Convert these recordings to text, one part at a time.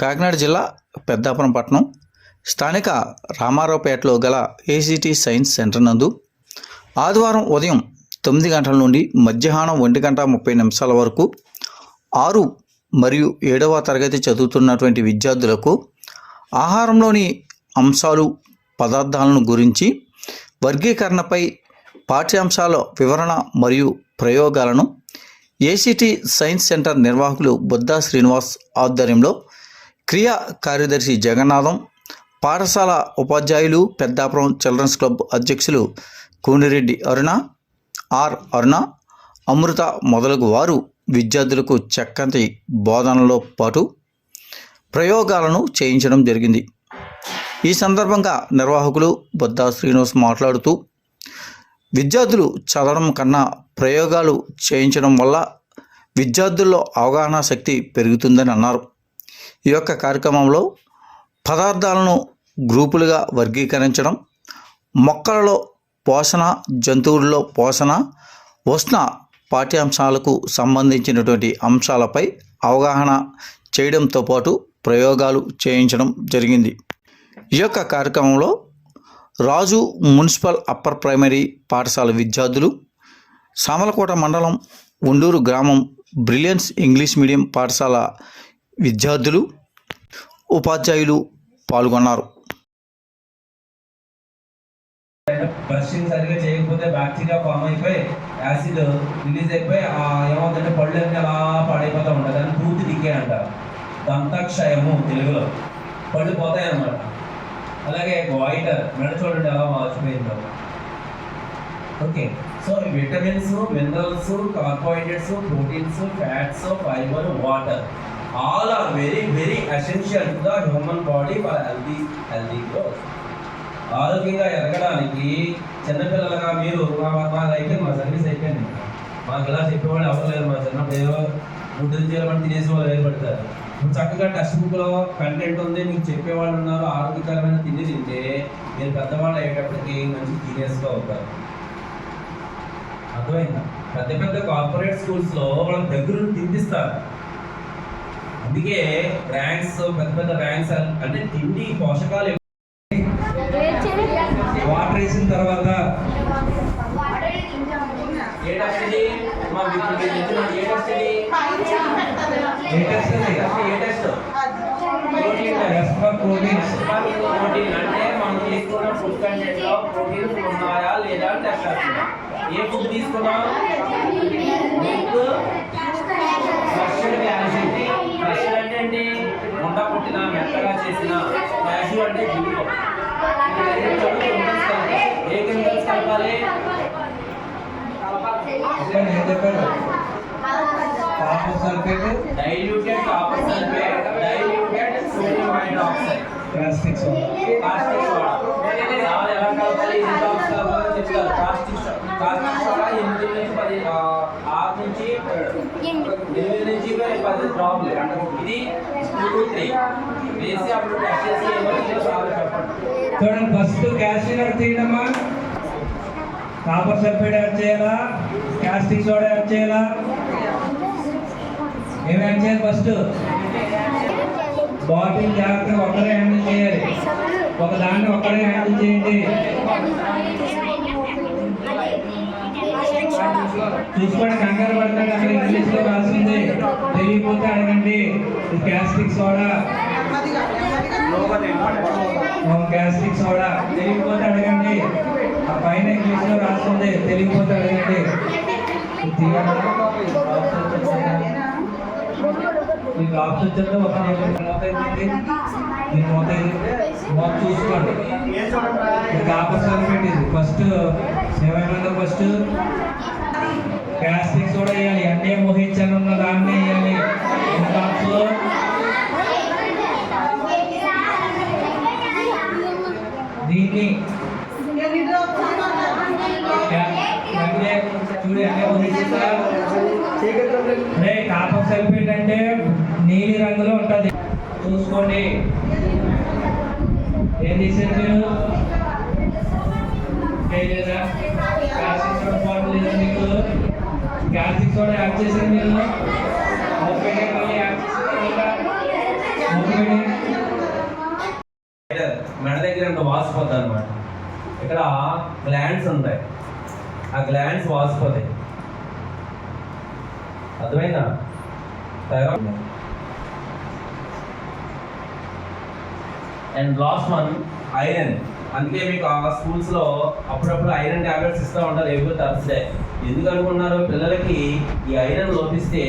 కాకినాడ జిల్లా పెద్దాపురం పట్టణం. స్థానిక రామారావుపేటలో గల ఏసీటీ సైన్స్ సెంటర్ నందు ఆదివారం ఉదయం తొమ్మిది గంటల నుండి మధ్యాహ్నం ఒంటి గంట ముప్పై నిమిషాల వరకు ఆరు మరియు ఏడవ తరగతి చదువుతున్నటువంటి విద్యార్థులకు ఆహారంలోని అంశాలు పదార్థాలను గురించి వర్గీకరణపై పాఠ్యాంశాల వివరణ మరియు ప్రయోగాలను ఏసీటీ సైన్స్ సెంటర్ నిర్వాహకులు బుద్ధా శ్రీనివాస్ ఆధ్వర్యంలో క్రియా కార్యదర్శి జగన్నాథం పాఠశాల ఉపాధ్యాయులు పెద్దాపురం చిల్డ్రన్స్ క్లబ్ అధ్యక్షులు కోనిరెడ్డి అరుణ ఆర్ అరుణ అమృత మొదలగు వారు విద్యార్థులకు చక్కటి బోధనలో పాటు ప్రయోగాలను చేయించడం జరిగింది. ఈ సందర్భంగా నిర్వాహకులు బొద్దా శ్రీనివాస్ మాట్లాడుతూ విద్యార్థులు చదవడం కన్నా ప్రయోగాలు చేయించడం వల్ల విద్యార్థుల్లో అవగాహన శక్తి పెరుగుతుందని అన్నారు. ఈ యొక్క కార్యక్రమంలో పదార్థాలను గ్రూపులుగా వర్గీకరించడం మొక్కలలో పోషణ జంతువుల్లో పోషణ ఉష్ణ పాఠ్యాంశాలకు సంబంధించినటువంటి అంశాలపై అవగాహన చేయడంతో పాటు ప్రయోగాలు చేయించడం జరిగింది. ఈ యొక్క కార్యక్రమంలో రాజు మున్సిపల్ అప్పర్ ప్రైమరీ పాఠశాల విద్యార్థులు సామలకోట మండలం ఉండూరు గ్రామం బ్రిలియన్స్ ఇంగ్లీష్ మీడియం పాఠశాల విద్యార్థులు ఉపాధ్యాయులు పాల్గొన్నారు. బ్రషింగ్ సరిగ్గా చేయకపోతే బ్యాక్టీరియా ఫామ్ అయిపోయి యాసిడ్ రిలీజ్ అయిపోయి ఆ ఏమవుతుందంటే పళ్ళు అన్నీ అలా పాడైపోతూ ఉంటుంది దాన్ని పూర్తి డికే అంటారు దంతక్షయము తెలుగులో. పళ్ళు పోతాయి అన్నమాట అలాగే వాయిటర్ మెడ చూడండి అలా మార్చిపోయిందో okay so vitamins minerals carbohydrates proteins fats fibre water all are very very essential to the human body for healthy healthy growth ఆరోగ్యంగా ఎదగడానికి చిన్నపిల్లలుగా మీరు మా మా సర్వీస్ అయిపోయింది. మాకు ఇలా చెప్పేవాళ్ళు ఎవరు లేదు మా చిన్నప్పుడు ఏదో గుడ్డలు చేయాలని తినేసి వాళ్ళు ఏర్పడతారు. ఇప్పుడు చక్కగా టెక్స్ట్ బుక్లో కంటెంట్ ఉంది మీకు చెప్పేవాళ్ళు ఉన్నారు ఆరోగ్యకరమైన తిండి తింటే మీరు పెద్దవాళ్ళు అయ్యేటప్పటికి మంచి సీరియస్గా అవుతారు అర్థమైందా? పెద్ద పెద్ద కార్పొరేట్ స్కూల్స్లో వాళ్ళ దగ్గర నుండి తినిపిస్తారు. అందుకే ర్యాంక్స్ పెద్ద పెద్ద ర్యాంక్స్ అంటే తిండి పోషకాలు వాటర్ వేసిన తర్వాత ఏ టెస్ట్ ఇది మా మీకు మీరు ఇచ్చిన ఏ టెస్ట్ ఇది ఏ టెస్ట్ ఇది అసలు ఏ test protein test for proteins protein అంటే మనం తీసుకున్న ఫుడ్ కంటెంట్లో ప్రోటీన్స్ ఉన్నాయా లేదా అని టెస్ట్ చేస్తున్నాం. ఏ ఫుడ్ తీసుకున్నాం? మస్టర్డ్ ఉండ పుట్టిన మెత్తగా చేసిన క్యాషు అంటే గిన్నె ఏ కెమికల్స్ కలపాలి. Copper sulphate diluted copper sulphate diluted sodium hydroxide plastic soda. Caustic soda. చాలా ఎలా కలపాలి? డ్రాప్స్ కలపాలని చెప్తారు. Caustic soda. కాస్టిక్ సోడా ఎనిమిది నుంచి పది ఆ, ఆరు నుంచి ఎనిమిది నుంచి పది డ్రాప్లు ఇది టూ టు త్రీ వేసి అప్పుడు టెస్ట్ చేసి చూడండి ఫస్ట్ క్యాల్షియం యాడ్ చేయడమ్మా కాపర్ సల్ఫేట్ యాడ్ చేయాలా? క్యాస్టింగ్ సోడా యాడ్ చేయాలా? ఏమి యాడ్ చేయాలి ఫస్ట్ బాటిల్ జాగ్రత్తగా ఒక్కరే హ్యాండిల్ చేయాలి. ఒక దాన్ని ఒక్కడే హ్యాండిల్ చేయండి. చూసుకోండి కంగారు పడతాడు అక్కడ ఇంగ్లీష్లో రాసింది. తెలియపోతే అడగండి. Gastric soda. Gastric soda. తెలియకపోతే అడగండి. ఆ పైన ఇంగ్లీష్లో రాస్తుంది తెలియకపోతే అడగండి. మీకు ఆప్షన్ చెప్తే ఒక మూత మూత చూసుకోండి. ఇది కాపర్ సల్ఫేట్ ఫస్ట్ ఏమైనా ఫస్ట్ ప్లాస్టిక్ కూడా వేయాలి. అన్నీ మోహించాలి ఉన్న దాన్ని వేయాలి. ఈ దీన్ని రే కాపర్ సల్ఫేట్ అంటే నీలి రంగులో ఉంటది. చూసుకోండి. ఏం తీసారు మీరు? చేయలేదా క్లాసిక్ లేదా మీకు? క్లాసిక్ సోడా యాడ్ మీరు మళ్ళీ మెడ దగ్గర అంత వాసిపోతుంది అనమాట ఇక్కడ గ్లాండ్స్ ఉంటాయి. ఆ గ్లాండ్స్ వాసిపోతాయి. అర్థమైందా? And last one iron. అందుకే మీకు ఆ స్కూల్స్లో అప్పుడప్పుడు ఐరన్ టాబ్లెట్స్ ఇస్తూ ఉంటారు. Every Thursday. ఎందుకు అనుకున్నారు పిల్లలకి ఈ ఐరన్ లోపిస్తే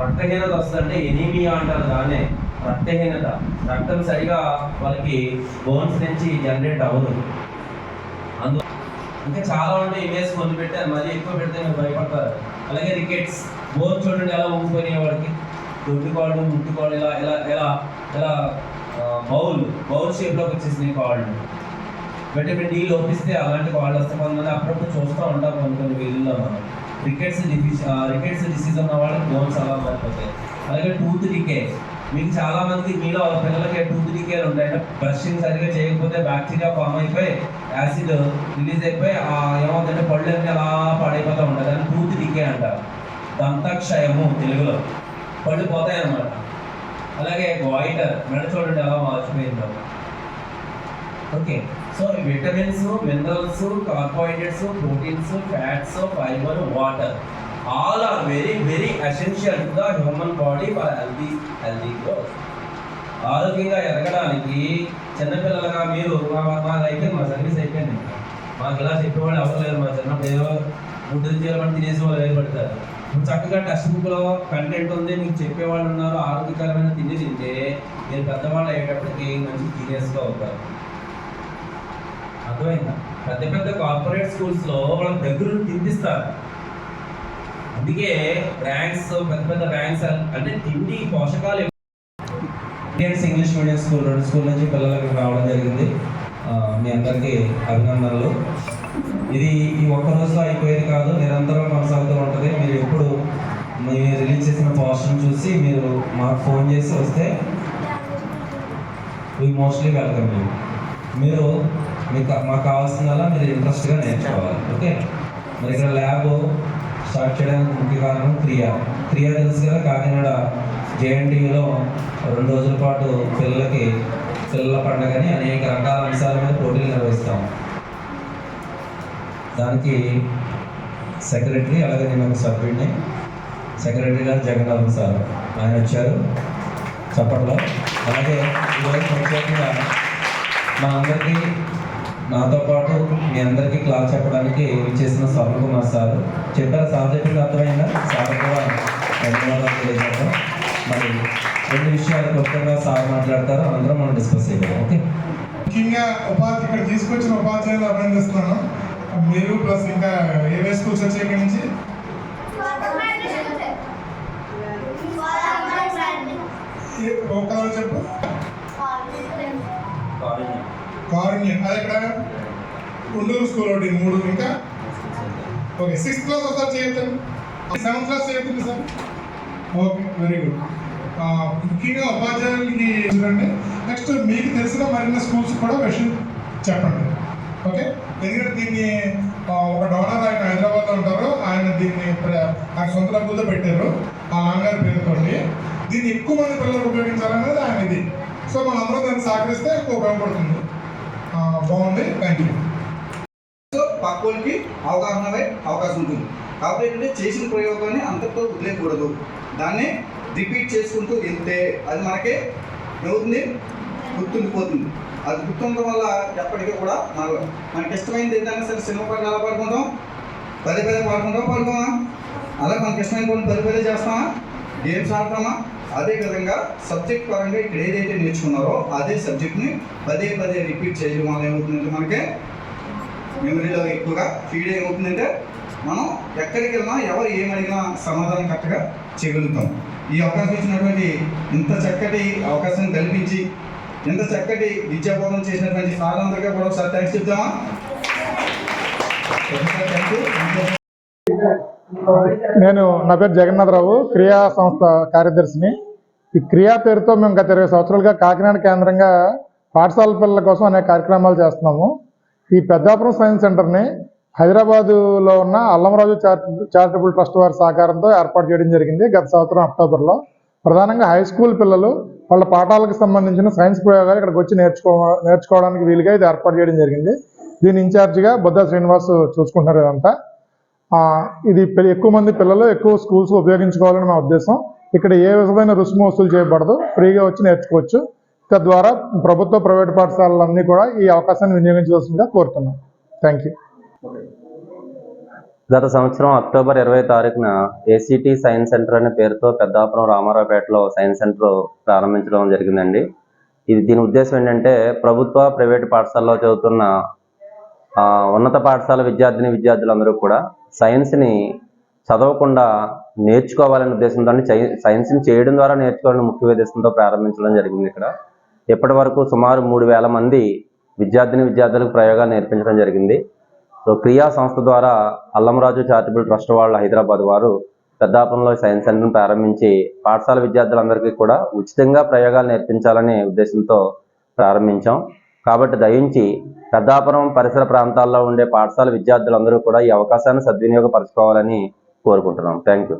రక్తహీనత వస్తుందంటే ఎనీమియా అంటారు దాన్నే. రక్తహీనత. రక్తం సరిగా వాళ్ళకి బోన్స్ నుంచి జనరేట్ అవ్వదు. అందు ఇంకా చాలా ఉంటాయి ఇమేజ్ కొన్ని పెట్టారు మరీ ఎక్కువ పెడితే మీరు భయపడతారు. అలాగే రికెట్స్ బోన్ చూడండి ఎలా ఊపిపోయినాయి వాడికి దొడ్డు కాళ్ళు ముట్టు కాళ్ళు ఇలా ఇలా ఇలా ఇలా బౌల్ బౌల్ షేప్లోకి వచ్చేసినాయి కాళ్ళు. విటమిన్ డి లోపిస్తే అలాంటి వాళ్ళు వస్తే కొంతమంది అప్పుడప్పుడు చూస్తూ ఉంటాం కొన్ని కొన్ని మనం. రికెట్స్ డిసీజ్ రికెట్స్ డిసీజ్ ఉన్న వాళ్ళకి బోన్స్ అలా మారిపోతాయి అలాగే టూత్ డికే మీకు చాలా మందికి మీలో పిల్లలకి టూత్ డికేలు ఉంటాయి. అంటే బ్రషింగ్ సరిగా చేయకపోతే బ్యాక్టీరియా ఫామ్ అయిపోయి యాసిడ్ రిలీజ్ అయిపోయి ఆ ఏమవుతుందంటే పళ్ళు అన్నీ అలా పాడైపోతూ ఉంటుంది అని టూత్ డికే అంటారు. దంతక్షయము తెలుగులో. పళ్ళు పోతాయి అన్నమాట. అలాగే వాయిటర్ మెడ చూడండి అలా మార్చిపోయిందో okay so vitamins minerals carbohydrates proteins fats fibre water all are very very essential to the human body for healthy healthy growth ఆరోగ్యంగా ఎదగడానికి చిన్నపిల్లలుగా మీరు మా మా సర్వీస్ అయిపోయింది. మాకు ఇలా చెప్పేవాళ్ళు ఎవరు లేరు మా చిన్నప్పుడు. ఏదో గుడ్డలు చేయాలని తినేసి వాళ్ళు ఏర్పడతారు ఇప్పుడు చక్కగా టెక్స్ట్ బుక్లో కంటెంట్ ఉంది మీకు చెప్పేవాళ్ళు ఉన్నారు. ఆరోగ్యకరమైన తిండి తింటే మీరు పెద్దవాళ్ళు అయ్యేటప్పటికి మంచి సీరియస్గా అవుతారు అర్థమైందా? పెద్ద పెద్ద కార్పొరేట్ స్కూల్స్లో వాళ్ళ దగ్గర తినిపిస్తారు అందుకే ర్యాంక్స్ పెద్ద పెద్ద ర్యాంక్స్ అంటే తిండి పోషకాలు ఇండియన్స్ ఇంగ్లీష్ మీడియం స్కూల్ రెండు స్కూల్ నుంచి పిల్లలకి రావడం జరిగింది. మీ అందరికీ అభినందనలు. ఇది ఈ ఒక్క రోజులో అయిపోయేది కాదు నిరంతరం కొనసాగుతూ ఉంటుంది. మీరు ఎప్పుడు మీరు రిలీజ్ చేసిన పోస్టర్ని చూసి మీరు మాకు ఫోన్ చేసి వస్తే వీ మోస్ట్లీ వెల్కమ్ మీరు మీకు మాకు కావాల్సిందల్లా మీరు ఇంట్రెస్ట్గా నేర్చుకోవాలి. ఓకే? మరి ఇక్కడ ల్యాబ్ స్టార్ట్ చేయడానికి ముఖ్య కారణం క్రియా. క్రియా తెలుసు కదా కాకినాడ జేఎన్టీయూలో రెండు రోజుల పాటు పిల్లలకి పిల్లల పండుగని అనేక రకాల అంశాల మీద పోటీలు నిర్వహిస్తాం. దానికి సెక్రటరీ అలాగే నేను ఒక సభ్యుడిని సెక్రటరీ గారు జగన్నాథం సార్. ఆయన వచ్చారు చప్పట్లో. అలాగే ఈరోజు ప్రత్యేకంగా మా అందరికీ నాతో పాటు మీ అందరికీ క్లాస్ చెప్పడానికి చేసిన స్వర్ణ కుమార్ సార్. చెప్పారు సార్ చెప్పింది అర్థమైందా? సార్ కూడా ధన్యవాదాలు తెలియజేద్దాం. మరి రెండు విషయాలు కొత్తగా సార్ మాట్లాడతారు అందరం మనం డిస్కస్ చేద్దాం ఓకే? ముఖ్యంగా ఉపాధి ఇక్కడ తీసుకొచ్చిన ఉపాధ్యాయులు అభినందిస్తున్నాను. మీరు ప్లస్ ఇంకా ఏవే స్కూల్స్ వచ్చాయి ఇక్కడి నుంచి? చెప్పు. కారుణ్యం అది ఎక్కడ? ఉండూరు స్కూల్ ఒకటి మూడు ఇంకా? ఓకే సిక్స్త్ క్లాస్ ఒకసారి చేయొచ్చండి సెవెంత్ క్లాస్ చేయొద్దు సార్. ఓకే వెరీ గుడ్ ముఖ్యంగా ఉపాధ్యాయులకి చూడండి నెక్స్ట్ మీకు తెలిసిన మరిన్ని స్కూల్స్ కూడా విషయం చెప్పండి. ఓకే? ఎందుకంటే దీన్ని ఒక డోనర్ ఆయన హైదరాబాద్లో ఉంటారు. ఆయన దీన్ని ఆయన సొంత డబ్బులతో పెట్టారు. ఆ నాన్నగారి పేరుతోటి. దీన్ని ఎక్కువ మంది పిల్లలు ఉపయోగించాలనేది ఆయన ఇది సో మనందరం దాన్ని సహకరిస్తే ఎక్కువ ఉపయోగపడుతుంది. బాగుంది కంటిన్యూ సో పక్కోళ్ళకి అవగాహన అయ్యే అవకాశం ఉంటుంది. కాబట్టి ఏంటంటే చేసిన ప్రయోగాన్ని అంతటితో వదిలేయకూడదు. దాన్ని రిపీట్ చేసుకుంటూ వెళ్తే అది మనకి ఏమవుతుంది? గుర్తుండిపోతుంది. అది గుర్తుండడం వల్ల ఎప్పటికీ కూడా మన మనకి ఇష్టమైంది ఏదైనా సరే సినిమా పాటలు ఎలా పాడుకుంటాం? పదే పదే పాడుకుంటాం పాడుకోమా అలా మనకి ఇష్టమైన కొన్ని పదే పదే చేస్తామా? గేమ్స్ ఆడతామా? అదే విధంగా సబ్జెక్ట్ పరంగా ఇక్కడ ఏదైతే నేర్చుకున్నారో అదే సబ్జెక్ట్ని పదే పదే రిపీట్ చేయడం వల్ల ఏమవుతుందంటే మనకి మెమరీలో ఎక్కువగా ఫీడ్ ఏమవుతుందంటే మనం ఎక్కడికి వెళ్ళినా ఎవరు ఏమడిగినా సమాధానం కరెక్ట్గా చేయగలుగుతాం. ఈ అవకాశం ఇచ్చినటువంటి ఇంత చక్కటి అవకాశం కల్పించి ఇంత చక్కటి విద్యాబోధన చేసినటువంటి సార్లందరికీ కూడా ఒకసారి థ్యాంక్స్ చెప్తామా? థ్యాంక్ యూ నేను నా పేరు జగన్నాథరావు క్రియా సంస్థ కార్యదర్శిని. ఈ క్రియా పేరుతో మేము గత ఇరవై సంవత్సరాలుగా కాకినాడ కేంద్రంగా పాఠశాల పిల్లల కోసం అనేక కార్యక్రమాలు చేస్తున్నాము. ఈ పెద్దాపురం సైన్స్ సెంటర్ని హైదరాబాదులో ఉన్న అల్లంరాజు చారిటబుల్ చారిటబుల్ ట్రస్ట్ వారి సహకారంతో ఏర్పాటు చేయడం జరిగింది గత సంవత్సరం అక్టోబర్లో. ప్రధానంగా హై స్కూల్ పిల్లలు వాళ్ళ పాఠాలకు సంబంధించిన సైన్స్ ప్రయోగాలు ఇక్కడికి వచ్చి నేర్చుకో నేర్చుకోవడానికి వీలుగా ఇది ఏర్పాటు చేయడం జరిగింది. దీని ఇన్ఛార్జిగా బుద్ధ శ్రీనివాస్ చూసుకుంటున్నారు ఇదంతా. ఇది ఎక్కువ మంది పిల్లలు ఎక్కువ స్కూల్స్ ఉపయోగించుకోవాలని మా ఉద్దేశం. ఇక్కడ ఏ విధమైన రుసుము వసూలు చేయబడదు. ఫ్రీగా వచ్చి నేర్చుకోవచ్చు. తద్వారా ప్రభుత్వ ప్రైవేట్ పాఠశాలలన్నీ కూడా ఈ అవకాశాన్ని వినియోగించవలసిందిగా కోరుతున్నాం. థ్యాంక్ యూ గత సంవత్సరం అక్టోబర్ ఇరవై తారీఖున ఏసీటీ సైన్స్ సెంటర్ అనే పేరుతో పెద్దాపురం రామారావుపేటలో సైన్స్ సెంటర్ ప్రారంభించడం జరిగిందండి. ఇది దీని ఉద్దేశం ఏంటంటే ప్రభుత్వ ప్రైవేటు పాఠశాలలో చదువుతున్న ఉన్నత పాఠశాల విద్యార్థిని విద్యార్థులందరూ కూడా సైన్స్ని చదవకుండా నేర్చుకోవాలనే ఉద్దేశంతో సైన్స్ని చేయడం ద్వారా నేర్చుకోవాలని ముఖ్య ఉద్దేశంతో ప్రారంభించడం జరిగింది ఇక్కడ. ఇప్పటి వరకు సుమారు మూడు వేల మంది విద్యార్థిని విద్యార్థులకు ప్రయోగాలు నేర్పించడం జరిగింది. సో క్రియా సంస్థ ద్వారా అల్లంరాజు చారిటబుల్ ట్రస్ట్ వాళ్ళు హైదరాబాద్ వారు పెద్దాపంలో సైన్స్ సెంటర్ను ప్రారంభించి పాఠశాల విద్యార్థులందరికీ కూడా ఉచితంగా ప్రయోగాలు నేర్పించాలనే ఉద్దేశంతో ప్రారంభించాం. కాబట్టి దయించి పెద్దాపురం పరిసర ప్రాంతాల్లో ఉండే పాఠశాల విద్యార్థులందరూ కూడా ఈ అవకాశాన్ని సద్వినియోగపరచుకోవాలని కోరుకుంటున్నాం. Thank you